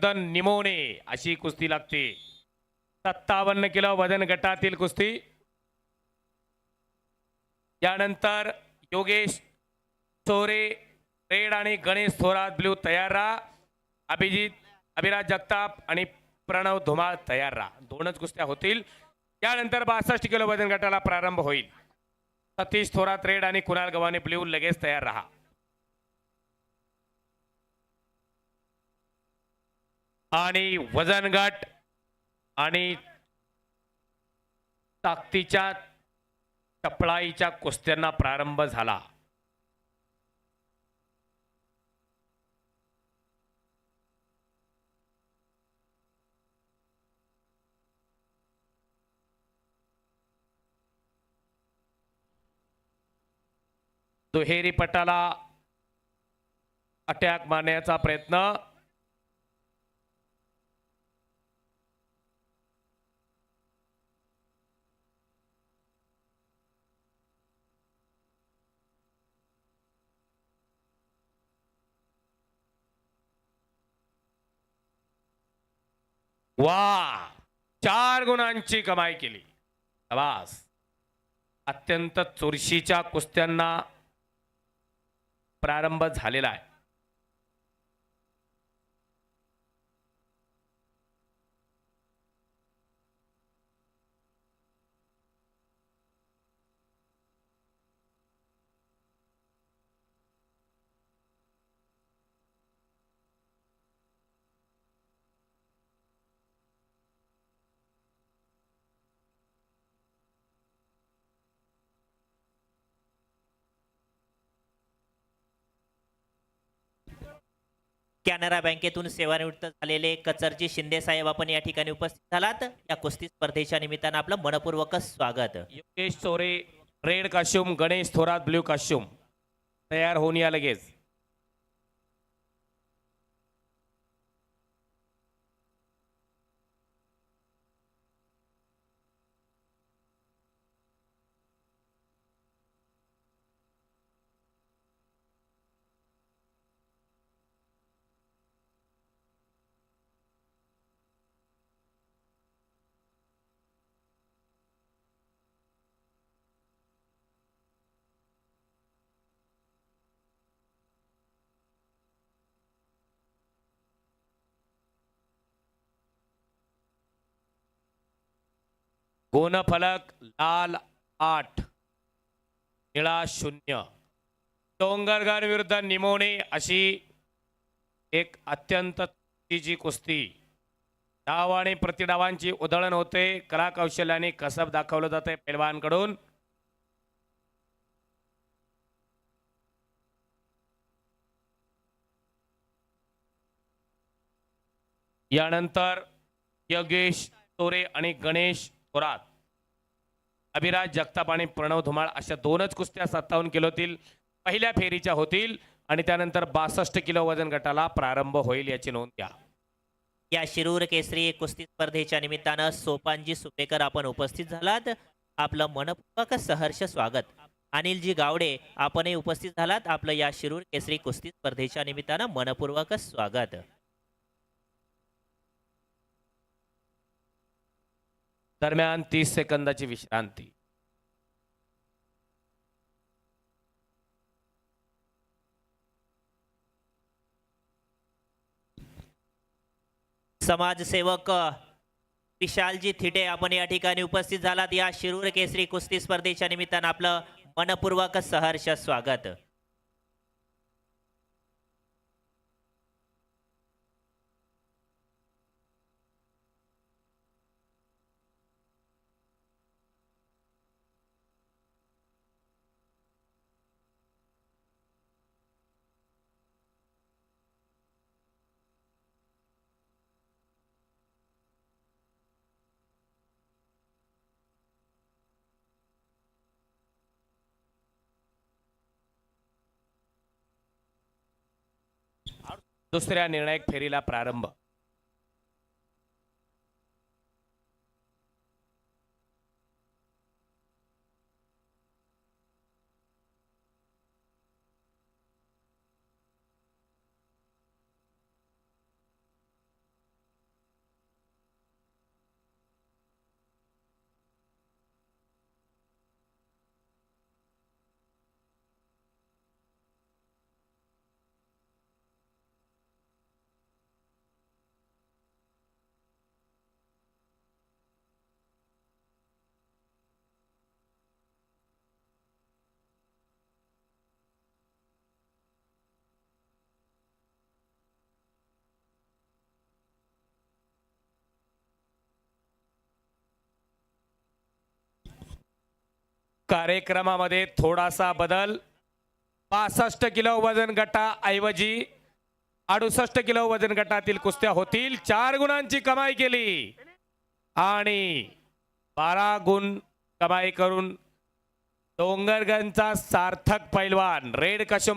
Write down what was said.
दन निमोने अशी कुस्ती लागते. सत्तावन्न किलो वजन गटातील कुस्ती. यानंतर योगेश चोरे रेड आणि गणेश थोरात ब्ल्यू तयार राहा. अभिजित अभिराज जगताप आणि प्रणव धुमाळ तयार राहा. दोनच कुस्त्या होतील. यानंतर बासष्ट किलो वजन गटाला प्रारंभ होईल. सतीश थोरात रेड आणि कुणाल गव्हाणे ब्ल्यू लगेच तयार राहा. आणि वजन गट आणि ताकदीच्या टपळाईच्या कुस्त्यांना प्रारंभ झाला. दुहेरी पटाला अटॅक मारण्याचा प्रयत्न वा. चार गुणांची कमाई केली. आवास अत्यंत चुरशीच्या कुस्त्यांना प्रारंभ झालेला आहे. कॅनरा बँकेतून सेवानिवृत्त झालेले कचरजी शिंदे साहेब आपण या ठिकाणी उपस्थित झालात. या कुस्ती स्पर्धेच्या निमित्तानं आपलं मनपूर्वक स्वागत. Yogesh Chore red costume Ganesh Thorat blue costume. तयार होऊन या लगेच. गुणफलक लाल आठ निळा शून्य. डोंगरगार विरुद्ध निमोणे अशी एक अत्यंत जी कुस्ती. डाव आणि प्रतिडावांची उधळण होते कलाकौशल्याने कसब दाखवलं जाते पैलवानकडून यानंतर योगेश तोरे आणि गणेश थोरात. अभिराज जगताप आणि प्रणव धुमाळ अशा दोनच कुस्त्या सत्तावन्न किलोतील पहिल्या फेरीच्या होतील आणि त्यानंतर बासष्ट किलो वजन गटाला प्रारंभ होईल याची नोंद घ्या. या शिरूर केसरी कुस्ती स्पर्धेच्या निमित्तानं सोपानजी सुपेकर आपण उपस्थित झालात. आपलं मनपूर्वक सहर्ष स्वागत. अनिलजी गावडे आपणही उपस्थित झालात. आपलं या शिरूर केसरी कुस्ती स्पर्धेच्या निमित्तानं मनपूर्वक स्वागत. दरम्यान तीस सेकंदाची विश्रांती. समाजसेवक विशालजी थिटे आपण या ठिकाणी उपस्थित झालात. या शिरूर केसरी कुस्ती स्पर्धेच्या निमित्तानं आपलं मनपूर्वक सहर्ष स्वागत. दुसऱ्या निर्णायक फेरीला प्रारंभ. कार्यक्रमामध्ये थोडासा बदल. पासष्ट किलो वजन गटाऐवजी अडुसष्ट किलो वजन गटातील कुस्त्या होतील. चार गुणांची कमाई केली. आणि बारा गुण कमाई करून डोंगरगंजचा सार्थक पैलवान. रेड कशुम